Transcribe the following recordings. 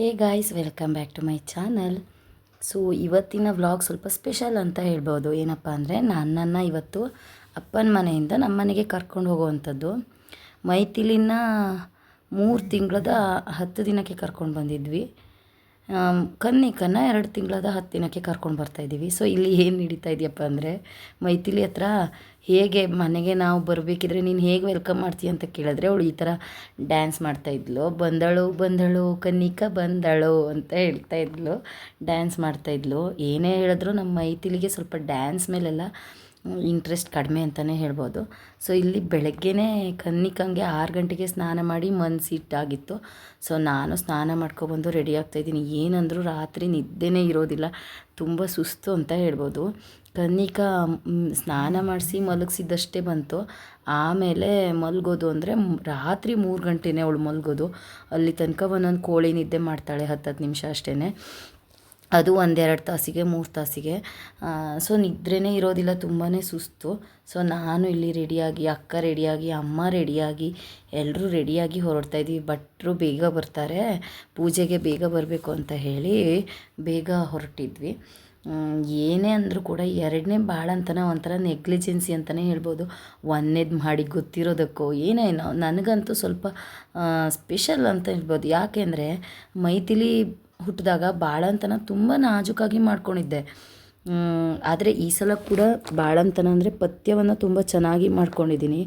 Hey guys welcome back to my channel so ಇವತ್ತಿನ vlog ಸ್ವಲ್ಪ special ಅಂತ ಹೇಳ್ಬೋದು. ಏನಪ್ಪ ಅಂದರೆ, ನನ್ನನ್ನು ಇವತ್ತು ಅಪ್ಪನ ಮನೆಯಿಂದ ನಮ್ಮ ಮನೆಗೆ ಕರ್ಕೊಂಡು ಹೋಗುವಂಥದ್ದು. ಮೈಥಿಲಿನ ಮೂರು ತಿಂಗಳದ ಹತ್ತು ದಿನಕ್ಕೆ ಕರ್ಕೊಂಡು ಬಂದಿದ್ವಿ. ಆಮ್, ಕನ್ನಿಕನ್ನ ಎರಡು ತಿಂಗಳದ ಹತ್ತು ದಿನಕ್ಕೆ ಕರ್ಕೊಂಡು ಬರ್ತಾಯಿದ್ದೀವಿ ಸೊ ಇಲ್ಲಿ ಏನು ನಡೀತಾ ಇದೆಯಪ್ಪ ಅಂದರೆ ಮೈಥಿಲಿ ಹತ್ರ ಹೇಗೆ ಮನೆಗೆ ನಾವು ಬರಬೇಕಿದ್ರೆ ನೀನು ಹೇಗೆ ವೆಲ್ಕಮ್ ಮಾಡ್ತೀಯ ಅಂತ ಕೇಳಿದ್ರೆ ಅವಳು ಈ ಥರ ಡ್ಯಾನ್ಸ್ ಮಾಡ್ತಾ ಇದ್ಲು. ಬಂದಳು ಬಂದಳು ಕನ್ನಿಕ ಬಂದಳು ಅಂತ ಹೇಳ್ತಾ ಇದ್ಲು. ಡ್ಯಾನ್ಸ್ ಮಾಡ್ತಾಯಿದ್ಲು ಏನೇ ಹೇಳಿದ್ರು ನಮ್ಮ ಮೈಥಿಲಿಗೆ ಸ್ವಲ್ಪ ಡ್ಯಾನ್ಸ್ ಮೇಲೆಲ್ಲ ಇಂಟ್ರೆಸ್ಟ್ ಕಡಿಮೆ ಅಂತಲೇ ಹೇಳ್ಬೋದು. ಸೊ ಇಲ್ಲಿ ಬೆಳಗ್ಗೆನೇ ಕನ್ನಿಕಂಗೆ ಆರು ಗಂಟೆಗೆ ಸ್ನಾನ ಮಾಡಿ ಮನ್ಸಿಟ್ಟಾಗಿತ್ತು ಸೊ ನಾನು ಸ್ನಾನ ಮಾಡ್ಕೊಬಂದು ರೆಡಿ ಆಗ್ತಾಯಿದ್ದೀನಿ ಏನಂದರೂ ರಾತ್ರಿ ನಿದ್ದೆನೇ ಇರೋದಿಲ್ಲ. ತುಂಬ ಸುಸ್ತು ಅಂತ ಹೇಳ್ಬೋದು. ಕನ್ನಿಕಾ ಸ್ನಾನ ಮಾಡಿಸಿ ಮಲಗಿಸಿದ್ದಷ್ಟೇ ಬಂತು. ಆಮೇಲೆ ಮಲಗೋದು ಅಂದರೆ ರಾತ್ರಿ ಮೂರು ಗಂಟೆನೇ ಅವಳು ಮಲಗೋದು. ಅಲ್ಲಿ ತನಕ ಒಂದೊಂದು ಕೋಳಿ ನಿದ್ದೆ ಮಾಡ್ತಾಳೆ ಹತ್ತು ನಿಮಿಷ ಅಷ್ಟೇ ಅದು ಒಂದೆರಡು ತಾಸಿಗೆ, ಮೂರು ತಾಸಿಗೆ. ಸೊ ನಿದ್ರೆನೇ ಇರೋದಿಲ್ಲ ತುಂಬಾ ಸುಸ್ತು. ಸೊ ನಾನು ಇಲ್ಲಿ ರೆಡಿಯಾಗಿ, ಅಕ್ಕ ರೆಡಿಯಾಗಿ, ಅಮ್ಮ ರೆಡಿಯಾಗಿ ಎಲ್ಲರೂ ರೆಡಿಯಾಗಿ ಹೊರಡ್ತಾ ಇದ್ದೀವಿ. ಭಟ್ರು ಬೇಗ ಬರ್ತಾರೆ, ಪೂಜೆಗೆ ಬೇಗ ಬರಬೇಕು ಅಂತ ಹೇಳಿ ಬೇಗ ಹೊರಟಿದ್ವಿ. ಏನೇ ಅಂದರೂ ಕೂಡ ಎರಡನೇ ಭಾಳ ಬಾಳಂತನ ಒಂಥರ ನೆಗ್ಲಿಜೆನ್ಸಿ ಅಂತಲೇ ಹೇಳ್ಬೋದು. ಒಂದನೇದು ಮಾಡಿ ಗೊತ್ತಿರೋದಕ್ಕೋ ಏನೇನೋ ನನಗಂತೂ ಸ್ವಲ್ಪ ಸ್ಪೆಷಲ್ ಅಂತ ಹೇಳ್ಬೋದು. ಯಾಕೆಂದರೆ ಮೈಥಿಲಿ ಹುಟ್ಟಿದಾಗ ಬಾಳಂತನ ತುಂಬ ನಾಜೂಕಾಗಿ ಮಾಡ್ಕೊಂಡಿದ್ದೆ. ಆದರೆ ಈ ಸಲ ಕೂಡ ಬಾಳಂತನ ಅಂದರೆ ಪಥ್ಯವನ್ನು ತುಂಬ ಚೆನ್ನಾಗಿ ಮಾಡ್ಕೊಂಡಿದ್ದೀನಿ.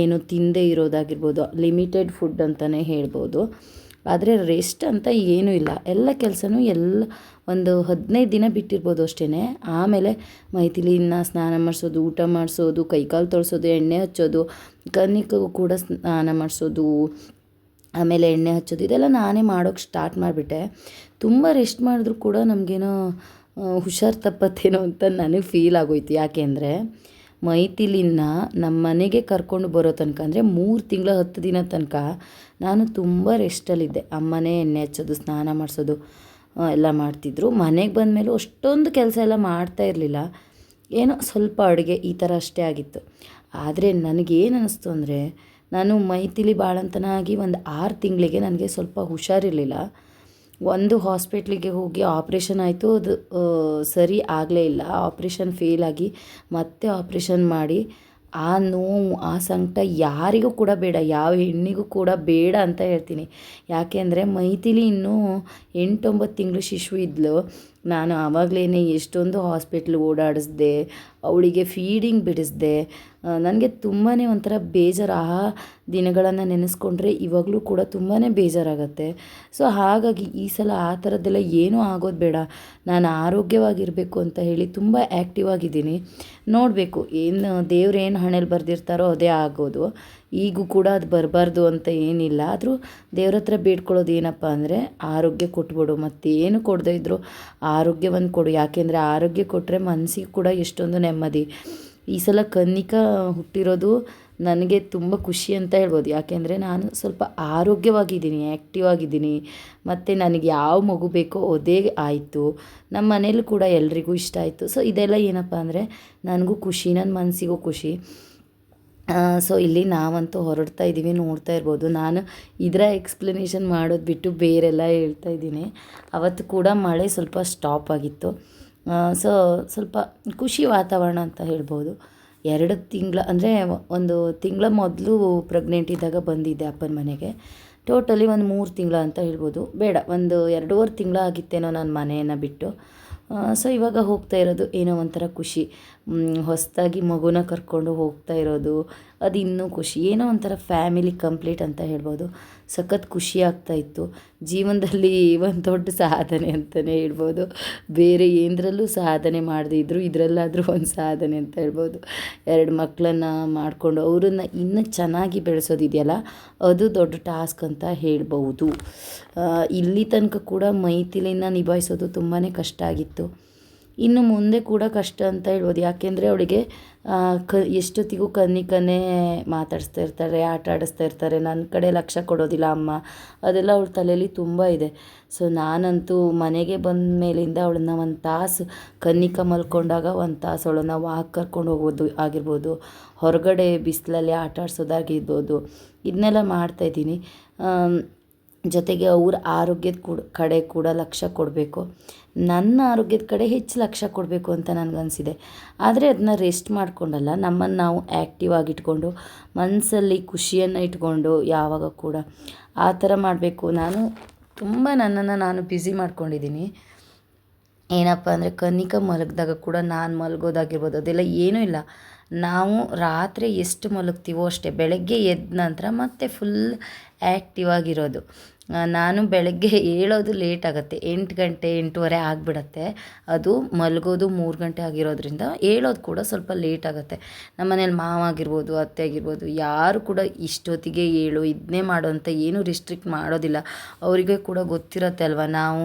ಏನು ತಿಂದೇ ಇರೋದಾಗಿರ್ಬೋದು ಲಿಮಿಟೆಡ್ ಫುಡ್ ಅಂತಲೇ ಹೇಳ್ಬೋದು. ಆದರೆ ರೆಸ್ಟ್ ಅಂತ ಏನೂ ಇಲ್ಲ. ಎಲ್ಲ ಕೆಲಸನೂ ಎಲ್ಲ ಒಂದು ಹದಿನೈದು ದಿನ ಬಿಟ್ಟಿರ್ಬೋದು ಅಷ್ಟೇ ಆಮೇಲೆ ಮೈಥಿಲಿನ ಸ್ನಾನ ಮಾಡಿಸೋದು, ಊಟ ಮಾಡಿಸೋದು, ಕೈಕಾಲು ತೊಳಿಸೋದು, ಎಣ್ಣೆ ಹಚ್ಚೋದು ಕನ್ನಿಕಗೂ ಕೂಡ ಸ್ನಾನ ಮಾಡಿಸೋದು ಆಮೇಲೆ ಎಣ್ಣೆ ಹಚ್ಚೋದು, ಇದೆಲ್ಲ ನಾನೇ ಮಾಡೋಕ್ಕೆ ಸ್ಟಾರ್ಟ್ ಮಾಡಿಬಿಟ್ಟೆ. ತುಂಬ ರೆಸ್ಟ್ ಮಾಡಿದ್ರು ಕೂಡ ನಮಗೇನೋ ಹುಷಾರು ತಪ್ಪತ್ತೇನೋ ಅಂತ ನನಗೆ ಫೀಲ್ ಆಗೋಯ್ತು. ಯಾಕೆಂದರೆ ಮೈತಿಲಿನ ನಮ್ಮ ಮನೆಗೆ ಕರ್ಕೊಂಡು ಬರೋ ತನಕ, ಅಂದರೆ ಮೂರು ತಿಂಗಳ ಹತ್ತು ದಿನ ತನಕ ನಾನು ತುಂಬ ರೆಸ್ಟಲ್ಲಿದ್ದೆ ಅಮ್ಮನೇ ಎಣ್ಣೆ ಹಚ್ಚೋದು, ಸ್ನಾನ ಮಾಡಿಸೋದು ಎಲ್ಲ ಮಾಡ್ತಿದ್ರು. ಮನೆಗೆ ಬಂದ ಮೇಲೆ ಅಷ್ಟೊಂದು ಕೆಲಸ ಎಲ್ಲ ಮಾಡ್ತಾ ಇರಲಿಲ್ಲ. ಏನೋ ಸ್ವಲ್ಪ ಅಡುಗೆ ಈ ಥರ ಅಷ್ಟೇ ಆಗಿತ್ತು. ಆದರೆ ನನಗೇನು ಅನ್ನಿಸ್ತು ಅಂದರೆ ನಾನು ಮೈತಿಲಿ ಬಾಳಂತನಾಗಿ ಒಂದು ಆರು ತಿಂಗಳಿಗೆ ನನಗೆ ಸ್ವಲ್ಪ ಹುಷಾರಿರಲಿಲ್ಲ. ಒಂದು ಹಾಸ್ಪಿಟ್ಲಿಗೆ ಹೋಗಿ ಆಪ್ರೇಷನ್ ಆಯಿತು. ಅದು ಸರಿ ಆಗಲೇ ಇಲ್ಲ. ಆಪ್ರೇಷನ್ ಫೇಲ್ ಆಗಿ ಮತ್ತೆ ಆಪ್ರೇಷನ್ ಮಾಡಿ ಆ ನೋವು, ಆ ಸಂಕಟ ಯಾರಿಗೂ ಕೂಡ ಬೇಡ, ಯಾವ ಹೆಣ್ಣಿಗೂ ಕೂಡ ಬೇಡ ಅಂತ ಹೇಳ್ತೀನಿ. ಯಾಕೆ ಅಂದರೆ ಮೈತಿಲಿ ಇನ್ನೂ ಎಂಟೊಂಬತ್ತು ತಿಂಗಳು ಶಿಶು ಇದ್ಲು. ನಾನು ಆವಾಗಲೇ ಎಷ್ಟೊಂದು ಹಾಸ್ಪಿಟ್ಲ್ ಓಡಾಡಿಸ್ದೆ, ಅವಳಿಗೆ ಫೀಡಿಂಗ್ ಬಿಡಿಸ್ದೆ ನನಗೆ ತುಂಬಾ ಒಂಥರ ಬೇಜಾರು. ಆ ದಿನಗಳನ್ನು ನೆನೆಸ್ಕೊಂಡ್ರೆ ಇವಾಗಲೂ ಕೂಡ ತುಂಬಾ ಬೇಜಾರಾಗತ್ತೆ. ಸೊ ಹಾಗಾಗಿ ಈ ಸಲ ಆ ಥರದ್ದೆಲ್ಲ ಏನೂ ಆಗೋದು ಬೇಡ. ನಾನು ಆರೋಗ್ಯವಾಗಿರಬೇಕು ಅಂತ ಹೇಳಿ ತುಂಬ ಆ್ಯಕ್ಟಿವ್ ಆಗಿದ್ದೀನಿ. ನೋಡಬೇಕು, ಏನು ದೇವ್ರು ಏನು ಹಣೆಯಲ್ಲಿ ಬರೆದಿರ್ತಾರೋ ಅದೇ ಆಗೋದು. ಈಗೂ ಕೂಡ ಅದು ಬರಬಾರ್ದು ಅಂತ ಏನಿಲ್ಲ. ಆದರೂ ದೇವ್ರ ಹತ್ರ ಬೇಡ್ಕೊಳ್ಳೋದು ಏನಪ್ಪ ಅಂದರೆ ಆರೋಗ್ಯ ಕೊಟ್ಬಿಡು. ಮತ್ತೇನು ಕೊಡದೇ ಇದ್ದರೂ ಆರೋಗ್ಯವನ್ನು ಕೊಡು. ಯಾಕೆಂದರೆ ಆರೋಗ್ಯ ಕೊಟ್ಟರೆ ಮನಸ್ಸಿಗೆ ಕೂಡ ಎಷ್ಟೊಂದು ನೆಮ್ಮದಿ. ಈ ಸಲ ಕನ್ನಿಕಾ ಹುಟ್ಟಿರೋದು ನನಗೆ ತುಂಬ ಖುಷಿ ಅಂತ ಹೇಳ್ಬೋದು. ಯಾಕೆಂದರೆ ನಾನು ಸ್ವಲ್ಪ ಆರೋಗ್ಯವಾಗಿದ್ದೀನಿ, ಆ್ಯಕ್ಟಿವ್ ಆಗಿದ್ದೀನಿ. ಮತ್ತು ನನಗೆ ಯಾವ ಮಗು ಬೇಕೋ ಅದೇ ಆಯಿತು. ನಮ್ಮ ಮನೇಲೂ ಕೂಡ ಎಲ್ರಿಗೂ ಇಷ್ಟ ಆಯಿತು. ಸೊ ಇದೆಲ್ಲ ಏನಪ್ಪ ಅಂದರೆ ನನಗೂ ಖುಷಿ, ನನ್ನ ಮನಸ್ಸಿಗೂ ಖುಷಿ. ಸೊ ಇಲ್ಲಿ ನಾವಂತೂ ಹೊರಡ್ತಾ ಇದ್ದೀವಿ, ನೋಡ್ತಾ ಇರ್ಬೋದು. ನಾನು ಇದರ ಎಕ್ಸ್ಪ್ಲನೇಷನ್ ಮಾಡೋದು ಬಿಟ್ಟು ಬೇರೆಲ್ಲ ಹೇಳ್ತಾ ಇದ್ದೀನಿ. ಅವತ್ತು ಕೂಡ ಮಳೆ ಸ್ವಲ್ಪ ಸ್ಟಾಪ್ ಆಗಿತ್ತು. ಸೊ ಸ್ವಲ್ಪ ಖುಷಿ ವಾತಾವರಣ ಅಂತ ಹೇಳ್ಬೋದು. ಎರಡು ತಿಂಗಳ, ಅಂದರೆ ಒಂದು ತಿಂಗಳ ಮೊದಲು ಪ್ರೆಗ್ನೆಂಟ್ ಇದ್ದಾಗ ಬಂದಿದ್ದೆ ಅಪ್ಪನ ಮನೆಗೆ. ಟೋಟಲಿ ಒಂದು ಮೂರು ತಿಂಗಳ ಅಂತ ಹೇಳ್ಬೋದು. ಬೇಡ, ಒಂದು ಎರಡೂವರೆ ತಿಂಗಳ ಆಗಿತ್ತೇನೋ ನಾನು ಮನೆಯನ್ನು ಬಿಟ್ಟು. ಸೊ ಇವಾಗ ಹೋಗ್ತಾ ಇರೋದು ಏನೋ ಒಂಥರ ಖುಷಿ. ಹೊಸದಾಗಿ ಮಗುನ ಕರ್ಕೊಂಡು ಹೋಗ್ತಾ ಇರೋದು ಅದು ಇನ್ನೂ ಖುಷಿ. ಏನೋ ಒಂಥರ ಫ್ಯಾಮಿಲಿ ಕಂಪ್ಲೀಟ್ ಅಂತ ಹೇಳ್ಬೋದು. ಸಖತ್ ಖುಷಿ ಆಗ್ತಾ ಇತ್ತು. ಜೀವನದಲ್ಲಿ ಒಂದು ದೊಡ್ಡ ಸಾಧನೆ ಅಂತಲೇ ಹೇಳ್ಬೋದು. ಬೇರೆ ಏನರಲ್ಲೂ ಸಾಧನೆ ಮಾಡದಿದ್ರು ಇದರಲ್ಲಾದರೂ ಒಂದು ಸಾಧನೆ ಅಂತ ಹೇಳ್ಬೋದು. ಎರಡು ಮಕ್ಕಳನ್ನು ಮಾಡಿಕೊಂಡು ಅವರನ್ನು ಇನ್ನೂ ಚೆನ್ನಾಗಿ ಬೆಳೆಸೋದಿದೆಯಲ್ಲ, ಅದು ದೊಡ್ಡ ಟಾಸ್ಕ್ ಅಂತ ಹೇಳ್ಬೋದು ಇಲ್ಲಿ ತನಕ ಕೂಡ ಮೈಥಿಲಿನ ನಿಭಾಯಿಸೋದು ತುಂಬಾ ಕಷ್ಟ ಆಗಿತ್ತು. ಇನ್ನು ಮುಂದೆ ಕೂಡ ಕಷ್ಟ ಅಂತ ಹೇಳ್ಬೋದು. ಯಾಕೆಂದರೆ ಅವಳಿಗೆ ಕ, ಎಷ್ಟೊತ್ತಿಗೂ ಕನ್ನಿಕನೇ ಮಾತಾಡಿಸ್ತಾ ಇರ್ತಾರೆ, ಆಟ ಆಡಿಸ್ತಾ ಇರ್ತಾರೆ. ನನ್ನ ಕಡೆ ಲಕ್ಷ್ಯ ಕೊಡೋದಿಲ್ಲ ಅಮ್ಮ. ಅದೆಲ್ಲ ಅವಳ ತಲೆಯಲ್ಲಿ ತುಂಬ ಇದೆ. ಸೊ, ನಾನಂತೂ ಮನೆಗೆ ಬಂದ ಮೇಲಿಂದ ಅವಳನ್ನ ಒಂದು ತಾಸು ಕನ್ನಿಕ ಮಲ್ಕೊಂಡಾಗ ಒಂದು ತಾಸು ಅವಳನ್ನ ವಾಕ್ ಕರ್ಕೊಂಡು ಹೋಗೋದು ಆಗಿರ್ಬೋದು. ಹೊರಗಡೆ ಬಿಸಿಲಲ್ಲಿ ಆಟ ಆಡಿಸೋದಾಗಿರ್ಬೋದು. ಇದನ್ನೆಲ್ಲ ಮಾಡ್ತಾಯಿದ್ದೀನಿ ಜೊತೆಗೆ ಅವ್ರ ಆರೋಗ್ಯದ ಕೂಡ ಕಡೆ ಕೂಡ ಲಕ್ಷ್ಯ ಕೊಡಬೇಕು. ನನ್ನ ಆರೋಗ್ಯದ ಕಡೆ ಹೆಚ್ಚು ಲಕ್ಷ್ಯ ಕೊಡಬೇಕು ಅಂತ ನನಗನ್ಸಿದೆ. ಆದರೆ ಅದನ್ನ ರೆಸ್ಟ್ ಮಾಡಿಕೊಂಡಲ್ಲ, ನಮ್ಮನ್ನು ನಾವು ಆ್ಯಕ್ಟಿವ್ ಆಗಿ ಇಟ್ಕೊಂಡು ಮನಸ್ಸಲ್ಲಿ ಖುಷಿಯನ್ನು ಇಟ್ಕೊಂಡು ಯಾವಾಗ ಕೂಡ ಆ ಥರ ಮಾಡಬೇಕು. ನಾನು ತುಂಬ ನನ್ನನ್ನು ನಾನು ಬ್ಯುಸಿ ಮಾಡ್ಕೊಂಡಿದ್ದೀನಿ. ಏನಪ್ಪ ಅಂದರೆ ಕನ್ನಿಕ ಮಲಗಿದಾಗ ಕೂಡ ನಾನು ಮಲಗೋದಾಗಿರ್ಬೋದು, ಅದೆಲ್ಲ ಏನೂ ಇಲ್ಲ. ನಾವು ರಾತ್ರಿ ಎಷ್ಟು ಮಲಗ್ತೀವೋ ಅಷ್ಟೇ, ಬೆಳಗ್ಗೆ ಎದ್ದ ನಂತರ ಮತ್ತೆ ಫುಲ್ ಆ್ಯಕ್ಟಿವ್ ಆಗಿರೋದು. ನಾನು ಬೆಳಗ್ಗೆ ಏಳೋದು ಲೇಟ್ ಆಗುತ್ತೆ, ಎಂಟು ಗಂಟೆ, ಎಂಟೂವರೆ ಆಗಿಬಿಡತ್ತೆ. ಅದು ಮಲಗೋದು ಮೂರು ಗಂಟೆ ಆಗಿರೋದ್ರಿಂದ ಏಳೋದು ಕೂಡ ಸ್ವಲ್ಪ ಲೇಟ್ ಆಗುತ್ತೆ. ನಮ್ಮ ಮನೇಲಿ ಮಾವ ಆಗಿರ್ಬೋದು, ಅತ್ತೆ ಆಗಿರ್ಬೋದು, ಯಾರು ಕೂಡ ಇಷ್ಟೊತ್ತಿಗೆ ಏಳು ಇದನ್ನೇ ಮಾಡೋ ಅಂತ ಏನೂ ರಿಸ್ಟ್ರಿಕ್ಟ್ ಮಾಡೋದಿಲ್ಲ. ಅವರಿಗೆ ಕೂಡ ಗೊತ್ತಿರತ್ತೆ ಅಲ್ವಾ, ನಾವು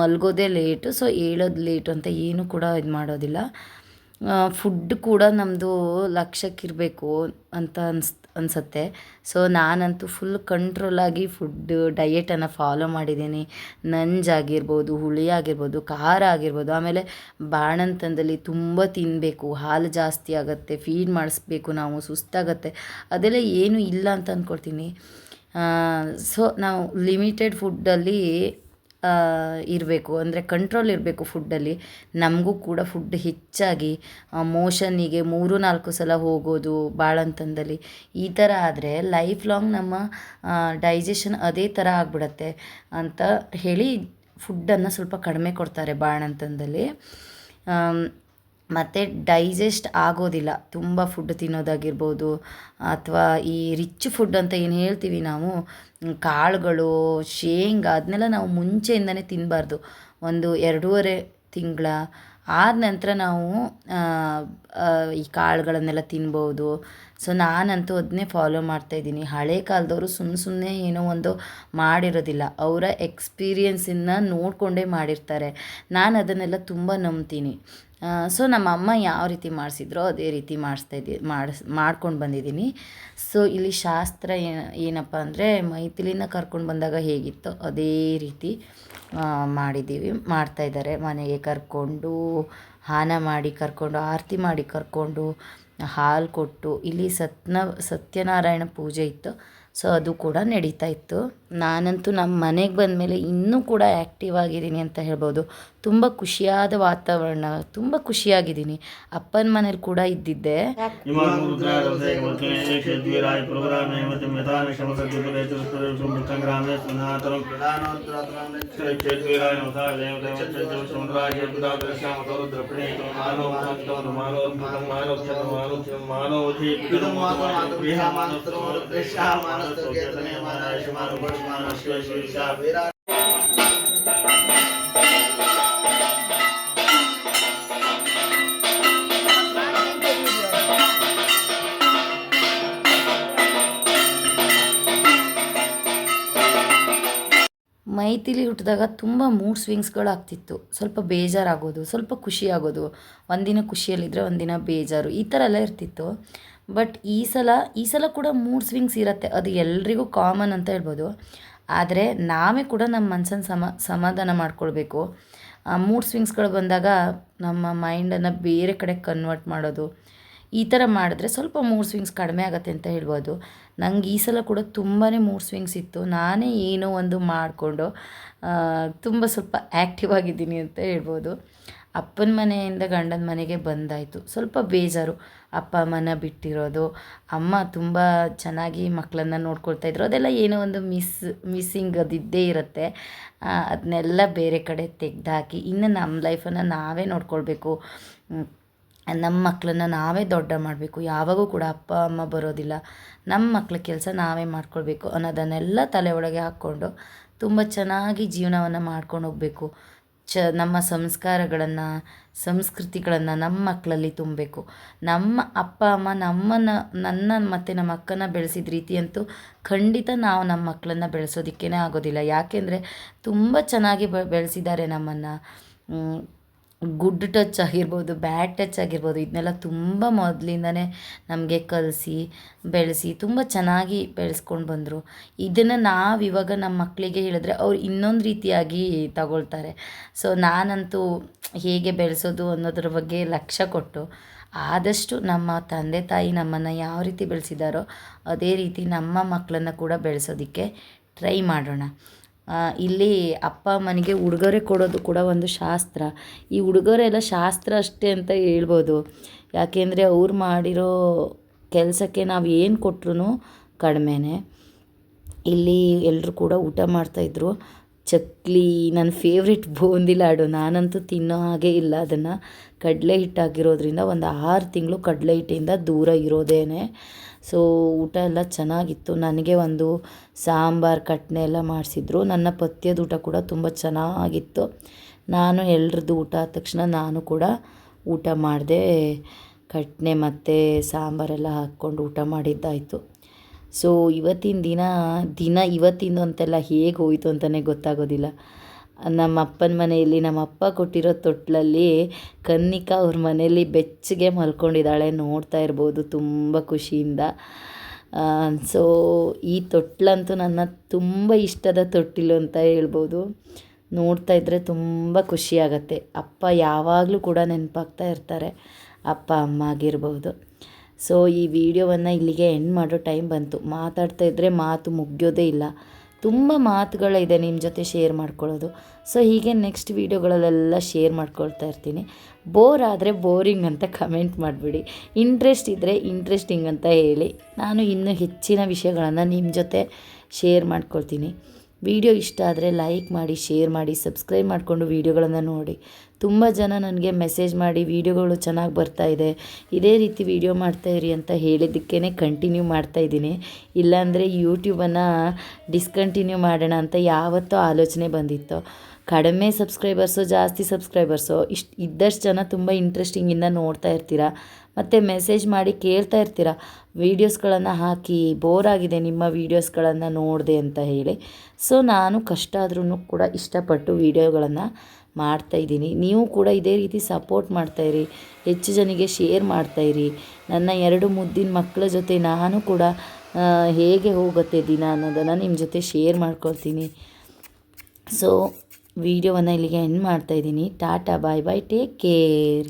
ಮಲಗೋದೇ ಲೇಟು ಸೊ ಏಳೋದು ಲೇಟು ಅಂತ ಏನೂ ಕೂಡ ಇದು ಮಾಡೋದಿಲ್ಲ. ಫುಡ್ ಕೂಡ ನಮ್ಮದು ಲಕ್ಷ್ಯಕ್ಕಿರಬೇಕು ಅಂತ ಅನ್ಸ್, ಅನಿಸುತ್ತೆ. ಸೊ ನಾನಂತೂ ಫುಲ್ ಕಂಟ್ರೋಲಾಗಿ ಫುಡ್ ಡಯೆಟನ್ನು ಫಾಲೋ ಮಾಡಿದ್ದೀನಿ. ನಂಜಾಗಿರ್ಬೋದು ಹುಳಿ ಆಗಿರ್ಬೋದು ಖಾರ ಆಗಿರ್ಬೋದು, ಆಮೇಲೆ ಬಾಣಂತನದಲ್ಲಿ ತುಂಬ ತಿನ್ನಬೇಕು ಹಾಲು ಜಾಸ್ತಿ ಆಗುತ್ತೆ ಫೀಡ್ ಮಾಡಿಸ್ಬೇಕು ನಾವು, ಸುಸ್ತಾಗತ್ತೆ. ಅದೆಲ್ಲ ಏನೂ ಇಲ್ಲ ಅಂತ ಅಂದ್ಕೊಳ್ತೀನಿ ಸೊ ನಾವು ಲಿಮಿಟೆಡ್ ಫುಡ್ಡಲ್ಲಿ ಇರಬೇಕು. ಅಂದರೆ ಕಂಟ್ರೋಲ್ ಇರಬೇಕು ಫುಡ್ಡಲ್ಲಿ ನಮಗೂ ಕೂಡ ಫುಡ್ ಹೆಚ್ಚಾಗಿ ಮೋಷನಿಗೆ ಮೂರು ನಾಲ್ಕು ಸಲ ಹೋಗೋದು ಬಾಳಂತನದಲ್ಲಿ ಈ ಥರ ಆದರೆ ಲೈಫ್ ಲಾಂಗ್ ನಮ್ಮ ಡೈಜೆಷನ್ ಅದೇ ಥರ ಆಗಿಬಿಡತ್ತೆ ಅಂತ ಹೇಳಿ ಫುಡ್ಡನ್ನು ಸ್ವಲ್ಪ ಕಡಿಮೆ ಕೊಡ್ತಾರೆ ಬಾಣಂತನದಲ್ಲಿ ಮತ್ತು ಡೈಜೆಸ್ಟ್ ಆಗೋದಿಲ್ಲ. ತುಂಬ ಫುಡ್ ತಿನ್ನೋದಾಗಿರ್ಬೋದು, ಅಥವಾ ಈ ರಿಚ್ ಫುಡ್ ಅಂತ ಏನು ಹೇಳ್ತೀವಿ ನಾವು, ಕಾಳುಗಳು, ಶೇಂಗಾ ಅದನ್ನೆಲ್ಲ ನಾವು ಮುಂಚೆಯಿಂದನೇ ತಿನ್ನಬಾರ್ದು ಒಂದು ಎರಡೂವರೆ ತಿಂಗಳ ಆದ ನಂತರ ನಾವು ಈ ಕಾಳುಗಳನ್ನೆಲ್ಲ ತಿನ್ಬೋದು. ಸೊ ನಾನಂತೂ ಅದನ್ನೇ ಫಾಲೋ ಮಾಡ್ತಾಯಿದ್ದೀನಿ ಹಳೆ ಕಾಲದವರು ಸುಮ್ಮ ಸುಮ್ಮನೆ ಏನೋ ಒಂದು ಮಾಡಿರೋದಿಲ್ಲ. ಅವರ ಎಕ್ಸ್ಪೀರಿಯನ್ಸನ್ನು ನೋಡಿಕೊಂಡೇ ಮಾಡಿರ್ತಾರೆ. ನಾನು ಅದನ್ನೆಲ್ಲ ತುಂಬ ನಂಬ್ತೀನಿ. ಸೊ ನಮ್ಮ ಅಮ್ಮ ಯಾವ ರೀತಿ ಮಾಡಿಸಿದ್ರೋ ಅದೇ ರೀತಿ ಮಾಡಿಸ್ತಾ ಇದ್ದೀವಿ ಮಾಡಿಸ್ ಮಾಡ್ಕೊಂಡು ಬಂದಿದ್ದೀನಿ. ಸೊ ಇಲ್ಲಿ ಶಾಸ್ತ್ರ ಏನು ಏನಪ್ಪ ಅಂದರೆ ಮೈಥಿಲಿನ ಕರ್ಕೊಂಡು ಬಂದಾಗ ಹೇಗಿತ್ತೋ ಅದೇ ರೀತಿ ಮಾಡಿದ್ದೀವಿ. ಮಾಡ್ತಾಯಿದ್ದಾರೆ ಮನೆಗೆ ಕರ್ಕೊಂಡು, ಹಾನ ಮಾಡಿ ಕರ್ಕೊಂಡು, ಆರತಿ ಮಾಡಿ ಕರ್ಕೊಂಡು, ಹಾಲು ಕೊಟ್ಟು, ಇಲ್ಲಿ ಸತ್ನ ಸತ್ಯನಾರಾಯಣ ಪೂಜೆ ಇತ್ತು. ಸೊ ಅದು ಕೂಡ ನಡೀತಾ ಇತ್ತು. ನಾನಂತೂ ನಮ್ಮ ಮನೆಗೆ ಬಂದಮೇಲೆ ಇನ್ನೂ ಕೂಡ ಆ್ಯಕ್ಟಿವ್ ಆಗಿದ್ದೀನಿ ಅಂತ ಹೇಳ್ಬೋದು ತುಂಬ ಖುಷಿಯಾದ ವಾತಾವರಣ ತುಂಬ ಖುಷಿಯಾಗಿದ್ದೀನಿ ಅಪ್ಪನ ಮನೇಲಿ ಕೂಡ ಇದ್ದಿದ್ದೆ ಶಿವ ಶಿವ ಮೈತಿಲಿ ಹುಟ್ಟಿದಾಗ ತುಂಬ ಮೂಡ್ ಸ್ವಿಂಗ್ಸ್ಗಳು ಆಗ್ತಿತ್ತು ಸ್ವಲ್ಪ ಬೇಜಾರಾಗೋದು, ಸ್ವಲ್ಪ ಖುಷಿ ಆಗೋದು ಒಂದಿನ ಖುಷಿಯಲ್ಲಿದ್ದರೆ ಒಂದಿನ ಬೇಜಾರು. ಈ ಥರ ಎಲ್ಲ ಇರ್ತಿತ್ತು. ಬಟ್ ಈ ಸಲ ಈ ಸಲ ಕೂಡ ಮೂಡ್ ಸ್ವಿಂಗ್ಸ್ ಇರುತ್ತೆ. ಅದು ಎಲ್ರಿಗೂ ಕಾಮನ್ ಅಂತ ಹೇಳ್ಬೋದು. ಆದರೆ ನಾವೇ ಕೂಡ ನಮ್ಮ ಮನಸ್ಸನ್ನು ಸಮ, ಸಮಾಧಾನ ಮಾಡ್ಕೊಳ್ಬೇಕು. ಮೂಡ್ ಸ್ವಿಂಗ್ಸ್ಗಳು ಬಂದಾಗ ನಮ್ಮ ಮೈಂಡನ್ನು ಬೇರೆ ಕಡೆ ಕನ್ವರ್ಟ್ ಮಾಡೋದು. ಈ ಥರ ಮಾಡಿದ್ರೆ ಸ್ವಲ್ಪ ಮೂಡ್ ಸ್ವಿಂಗ್ಸ್ ಕಡಿಮೆ ಆಗುತ್ತೆ ಅಂತ ಹೇಳ್ಬೋದು. ನಂಗೆ ಈ ಸಲ ಕೂಡ ತುಂಬಾ ಮೂಡ್ ಸ್ವಿಂಗ್ಸ್ ಇತ್ತು. ನಾನೇ ಏನೋ ಒಂದು ಮಾಡಿಕೊಂಡು ತುಂಬ ಸ್ವಲ್ಪ ಆ್ಯಕ್ಟಿವ್ ಆಗಿದ್ದೀನಿ ಅಂತ ಹೇಳ್ಬೋದು. ಅಪ್ಪನ ಮನೆಯಿಂದ ಗಂಡನ ಮನೆಗೆ ಬಂದಾಯಿತು. ಸ್ವಲ್ಪ ಬೇಜಾರು. ಅಪ್ಪ, ಅಮ್ಮನ ಬಿಟ್ಟಿರೋದು, ಅಮ್ಮ ತುಂಬ ಚೆನ್ನಾಗಿ ಮಕ್ಕಳನ್ನ ನೋಡ್ಕೊಳ್ತಾ ಇದ್ರು. ಅದೆಲ್ಲ ಏನೋ ಒಂದು ಮಿಸ್, ಮಿಸ್ಸಿಂಗ್ ಅದಿದ್ದೇ ಇರುತ್ತೆ. ಅದನ್ನೆಲ್ಲ ಬೇರೆ ಕಡೆ ತೆಗೆದಾಕಿ, ಇನ್ನು ನಮ್ಮ ಲೈಫನ್ನು ನಾವೇ ನೋಡ್ಕೊಳ್ಬೇಕು. ನಮ್ಮ ಮಕ್ಕಳನ್ನ ನಾವೇ ದೊಡ್ಡ ಮಾಡಬೇಕು. ಯಾವಾಗೂ ಕೂಡ ಅಪ್ಪ, ಅಮ್ಮ ಬರೋದಿಲ್ಲ. ನಮ್ಮ ಮಕ್ಕಳ ಕೆಲಸ ನಾವೇ ಮಾಡ್ಕೊಳ್ಬೇಕು ಅನ್ನೋದನ್ನೆಲ್ಲ ತಲೆ ಒಳಗೆ ಹಾಕ್ಕೊಂಡು ತುಂಬ ಚೆನ್ನಾಗಿ ಜೀವನವನ್ನು ಮಾಡ್ಕೊಂಡು ಹೋಗಬೇಕು. ಚ, ನಮ್ಮ ಸಂಸ್ಕಾರಗಳನ್ನು, ಸಂಸ್ಕೃತಿಗಳನ್ನು ನಮ್ಮ ಮಕ್ಕಳಲ್ಲಿ ತುಂಬಬೇಕು. ನಮ್ಮ ಅಪ್ಪ, ಅಮ್ಮ ನಮ್ಮನ್ನು, ನನ್ನ ಮತ್ತು ನಮ್ಮ ಅಕ್ಕನ ಬೆಳೆಸಿದ ರೀತಿಯಂತೂ ಖಂಡಿತ ನಾವು ನಮ್ಮ ಮಕ್ಕಳನ್ನ ಬೆಳೆಸೋದಕ್ಕೇ ಆಗೋದಿಲ್ಲ. ಯಾಕೆಂದರೆ ತುಂಬ ಚೆನ್ನಾಗಿ ಬೆಳೆಸಿದ್ದಾರೆ ನಮ್ಮನ್ನು. ಗುಡ್ ಟಚ್ ಆಗಿರ್ಬೋದು, ಬ್ಯಾಡ್ ಟಚ್ ಆಗಿರ್ಬೋದು, ಇದನ್ನೆಲ್ಲ ತುಂಬ ಮೊದಲಿಂದನೇ ನಮಗೆ ಕಲಿಸಿ, ಬೆಳೆಸಿ, ತುಂಬ ಚೆನ್ನಾಗಿ ಬೆಳೆಸ್ಕೊಂಡು ಬಂದರು. ಇದನ್ನು ನಾವು ಇವಾಗ ನಮ್ಮ ಮಕ್ಕಳಿಗೆ ಹೇಳಿದ್ರೆ ಅವ್ರು ಇನ್ನೊಂದು ರೀತಿಯಾಗಿ ತಗೊಳ್ತಾರೆ. ಸೊ ನಾನಂತೂ ಹೇಗೆ ಬೆಳೆಸೋದು ಅನ್ನೋದ್ರ ಬಗ್ಗೆ ಲಕ್ಷ್ಯ ಕೊಟ್ಟು ಆದಷ್ಟು ನಮ್ಮ ತಂದೆ ತಾಯಿ ನಮ್ಮನ್ನು ಯಾವ ರೀತಿ ಬೆಳೆಸಿದಾರೋ ಅದೇ ರೀತಿ ನಮ್ಮ ಮಕ್ಕಳನ್ನು ಕೂಡ ಬೆಳೆಸೋದಕ್ಕೆ ಟ್ರೈ ಮಾಡೋಣ. ಇಲ್ಲಿ ಅಪ್ಪ ಅಮ್ಮನಿಗೆ ಉಡುಗೊರೆ ಕೊಡೋದು ಕೂಡ ಒಂದು ಶಾಸ್ತ್ರ. ಈ ಉಡುಗೊರೆ ಎಲ್ಲ ಶಾಸ್ತ್ರ ಅಷ್ಟೇ ಅಂತ ಹೇಳ್ಬೋದು. ಯಾಕೆಂದರೆ ಅವ್ರು ಮಾಡಿರೋ ಕೆಲಸಕ್ಕೆ ನಾವು ಏನು ಕೊಟ್ರು ಕಡಿಮೆನೇ. ಇಲ್ಲಿ ಎಲ್ಲರೂ ಕೂಡ ಊಟ ಮಾಡ್ತಾಯಿದ್ರು ಚಕ್ಲಿ ನನ್ನ ಫೇವ್ರೆಟ್ ಬೂಂದಿ ಲಾಡು. ನಾನಂತೂ ತಿನ್ನೋ ಹಾಗೆ ಇಲ್ಲ ಅದನ್ನು. ಕಡಲೆ ಹಿಟ್ಟಾಗಿರೋದ್ರಿಂದ ಒಂದು ಆರು ತಿಂಗಳು ಕಡಲೆ ಹಿಟ್ಟಿಂದ ದೂರ ಇರೋದೇನೆ. ಸೊ ಊಟ ಎಲ್ಲ ಚೆನ್ನಾಗಿತ್ತು. ನನಗೆ ಒಂದು ಸಾಂಬಾರು, ಕಟ್ನೆ ಎಲ್ಲ ಮಾಡಿಸಿದ್ರು. ನನ್ನ ಪಥ್ಯದ ಊಟ ಕೂಡ ತುಂಬ ಚೆನ್ನಾಗಿತ್ತು. ನಾನು ಎಲ್ರದ್ದು ಊಟ ಆದ ತಕ್ಷಣ ನಾನು ಕೂಡ ಊಟ ಮಾಡಿದೆ. ಕಟ್ನೆ ಮತ್ತು ಸಾಂಬಾರೆಲ್ಲ ಹಾಕ್ಕೊಂಡು ಊಟ ಮಾಡಿದ್ದಾಯಿತು. ಸೊ ಇವತ್ತಿನ ದಿನ ದಿನ ಇವತ್ತಿಂದು ಅಂತೆಲ್ಲ ಹೇಗೆ ಹೋಯಿತು ಅಂತಲೇ ಗೊತ್ತಾಗೋದಿಲ್ಲ. ನಮ್ಮ ಅಪ್ಪನ ಮನೆಯಲ್ಲಿ ನಮ್ಮ ಅಪ್ಪ ಕೊಟ್ಟಿರೋ ತೊಟ್ಲಲ್ಲಿ ಕನ್ನಿಕಾ ಅವ್ರ ಮನೆಯಲ್ಲಿ ಬೆಚ್ಚಗೆ ಮಲ್ಕೊಂಡಿದ್ದಾಳೆ, ನೋಡ್ತಾ ಇರ್ಬೋದು, ತುಂಬ ಖುಷಿಯಿಂದ. ಸೊ ಈ ತೊಟ್ಲಂತೂ ನನ್ನ ತುಂಬ ಇಷ್ಟದ ತೊಟ್ಟಿಲು ಅಂತ ಹೇಳ್ಬೋದು. ನೋಡ್ತಾ ಇದ್ದರೆ ತುಂಬ ಖುಷಿಯಾಗತ್ತೆ. ಅಪ್ಪ ಯಾವಾಗಲೂ ಕೂಡ ನೆನಪಾಗ್ತಾ ಇರ್ತಾರೆ, ಅಪ್ಪ, ಅಮ್ಮ ಆಗಿರ್ಬೋದು. ಸೊ ಈ ವಿಡಿಯೋವನ್ನು ಇಲ್ಲಿಗೆ ಎಂಡ್ ಮಾಡೋ ಟೈಮ್ ಬಂತು. ಮಾತಾಡ್ತಾ ಇದ್ದರೆ ಮಾತು ಮುಗಿಯೋದೇ ಇಲ್ಲ. ತುಂಬ ಮಾತುಗಳಿದೆ ನಿಮ್ಮ ಜೊತೆ ಶೇರ್ ಮಾಡ್ಕೊಳ್ಳೋದು. ಸೊ ಹೀಗೆ ನೆಕ್ಸ್ಟ್ ವೀಡಿಯೋಗಳಲ್ಲೆಲ್ಲ ಶೇರ್ ಮಾಡ್ಕೊಳ್ತಾ ಇರ್ತೀನಿ. ಬೋರ್ ಆದರೆ ಬೋರಿಂಗ್ ಅಂತ ಕಮೆಂಟ್ ಮಾಡಿಬಿಡಿ. ಇಂಟ್ರೆಸ್ಟ್ ಇದ್ದರೆ ಇಂಟ್ರೆಸ್ಟಿಂಗ್ ಅಂತ ಹೇಳಿ. ನಾನು ಇನ್ನೂ ಹೆಚ್ಚಿನ ವಿಷಯಗಳನ್ನು ನಿಮ್ಮ ಜೊತೆ ಶೇರ್ ಮಾಡ್ಕೊಳ್ತೀನಿ. ವಿಡಿಯೋ ಇಷ್ಟ ಆದರೆ ಲೈಕ್ ಮಾಡಿ, ಶೇರ್ ಮಾಡಿ, ಸಬ್ಸ್ಕ್ರೈಬ್ ಮಾಡಿಕೊಂಡು ವೀಡಿಯೋಗಳನ್ನು ನೋಡಿ. ತುಂಬ ಜನ ನನಗೆ ಮೆಸೇಜ್ ಮಾಡಿ, ವೀಡಿಯೋಗಳು ಚೆನ್ನಾಗಿ ಬರ್ತಾ ಇದೆ, ಇದೇ ರೀತಿ ವೀಡಿಯೋ ಮಾಡ್ತಾಯಿರಿ ಅಂತ ಹೇಳಿದ್ದಕ್ಕೇ ಕಂಟಿನ್ಯೂ ಮಾಡ್ತಾಯಿದ್ದೀನಿ ಇಲ್ಲಾಂದರೆ ಯೂಟ್ಯೂಬನ್ನು ಡಿಸ್ಕಂಟಿನ್ಯೂ ಮಾಡೋಣ ಅಂತ ಯಾವತ್ತೂ ಆಲೋಚನೆ ಬಂದಿತ್ತು. ಕಡಿಮೆ ಸಬ್ಸ್ಕ್ರೈಬರ್ಸು ಜಾಸ್ತಿ ಸಬ್ಸ್ಕ್ರೈಬರ್ಸು ಇಷ್ಟು ಇದ್ದಷ್ಟು ಜನ ತುಂಬ ಇಂಟ್ರೆಸ್ಟಿಂಗಿಂದ ನೋಡ್ತಾ ಇರ್ತೀರಾ? ಮತ್ತು ಮೆಸೇಜ್ ಮಾಡಿ ಕೇಳ್ತಾ ಇರ್ತೀರ? ವೀಡಿಯೋಸ್ಗಳನ್ನು ಹಾಕಿ ಬೋರ್ ಆಗಿದೆ ನಿಮ್ಮ ವೀಡಿಯೋಸ್ಗಳನ್ನು ನೋಡಿದೆ ಅಂತ ಹೇಳಿ. ಸೊ ನಾನು ಕಷ್ಟ ಆದ್ರೂ ಕೂಡ ಇಷ್ಟಪಟ್ಟು ವೀಡಿಯೋಗಳನ್ನು ಮಾಡ್ತಾಯಿದ್ದೀನಿ ನೀವು ಕೂಡ ಇದೇ ರೀತಿ ಸಪೋರ್ಟ್ ಮಾಡ್ತಾಯಿರಿ ಹೆಚ್ಚು ಜನಿಗೆ ಶೇರ್ ಮಾಡ್ತಾಯಿರಿ ನನ್ನ ಎರಡು ಮುದ್ದಿನ ಮಕ್ಕಳ ಜೊತೆ ನಾನು ಕೂಡ ಹೇಗೆ ಹೋಗುತ್ತೆ ದಿನ ಅನ್ನೋದನ್ನು ನಿಮ್ಮ ಜೊತೆ ಶೇರ್ ಮಾಡ್ಕೊಳ್ತೀನಿ. ಸೊ ವಿಡಿಯೋವನ್ನು ಇಲ್ಲಿಗೆ ಎಂಡ್ ಮಾಡ್ತಾಯಿದ್ದೀನಿ tata bye bye take care